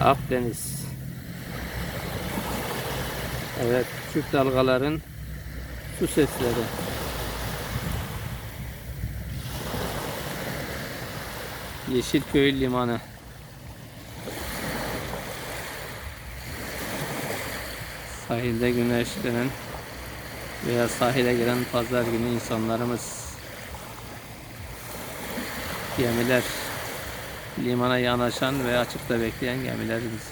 Akdeniz. Evet, küçük dalgaların su sesleri. Yeşilköy Limanı. Sahilde güneşlenen veya sahile gelen pazar günü insanlarımız gemiler limana yanaşan ve açıkta bekleyen gemilerimiz.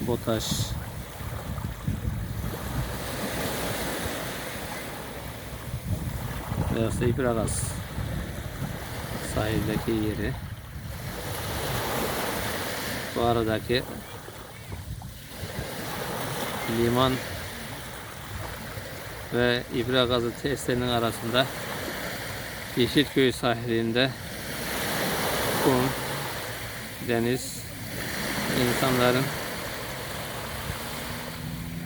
Botaş. Burası İbragas. Sahildeki yeri. Bu aradaki liman ve İbra gazı tesislerinin arasında Yeşilköy sahilinde kum, deniz, insanların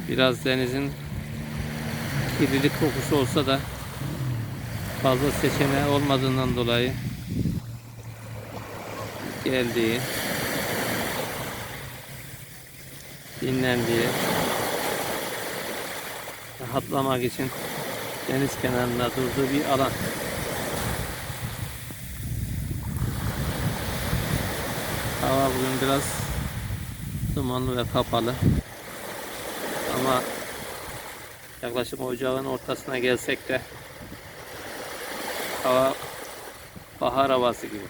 biraz denizin kirlilik kokusu olsa da fazla seçeneği olmadığından dolayı geldiği dinlendiği rahatlamak için deniz kenarında durduğu bir alan. Hava bugün biraz dumanlı ve kapalı. Ama yaklaşık ocağın ortasına gelsek de hava bahar havası gibi.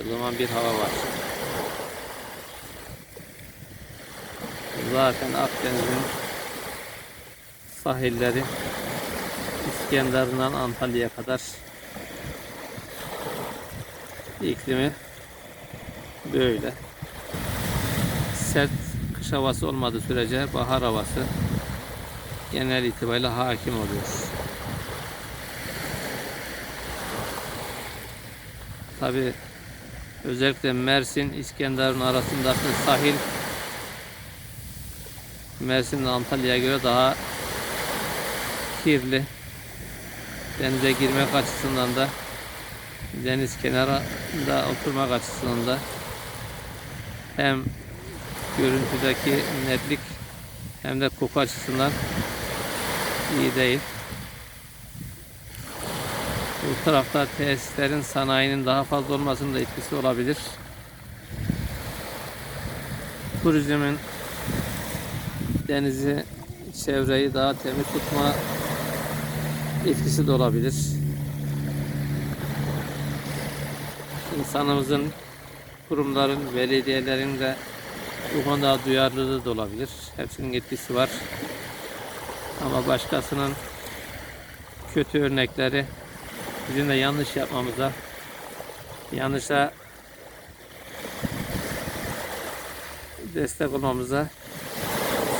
ılıman bir hava var. Zaten Akdeniz'in sahilleri İskenderun'dan Antalya'ya kadar iklimi böyle. Sert kış havası olmadığı sürece bahar havası genel itibariyle hakim oluyor. Tabi özellikle Mersin İskenderun arasındaki sahil Mersin Antalya'ya göre daha kirli. Denize girmek açısından da deniz kenarında oturmak açısından da hem görüntüdeki netlik hem de koku açısından iyi değil. Bu tarafta tesislerin sanayinin daha fazla olmasının da etkisi olabilir. Turizmin denizi, çevreyi daha temiz tutma etkisi de olabilir. İnsanımızın, kurumların, belediyelerin de bu konuda duyarlılığı da olabilir. Hepsinin etkisi var. Ama başkasının kötü örnekleri bizim de yanlış yapmamıza, yanlışa destek olmamıza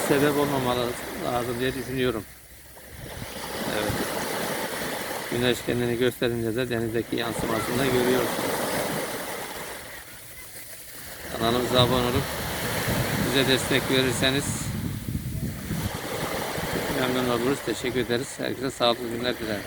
sebep olmamalı lazım diye düşünüyorum. Güneş kendini gösterince de denizdeki yansımasını da görüyoruz. Kanalımıza abone olup bize destek verirseniz memnun oluruz. Teşekkür ederiz. Herkese sağlıklı günler dilerim.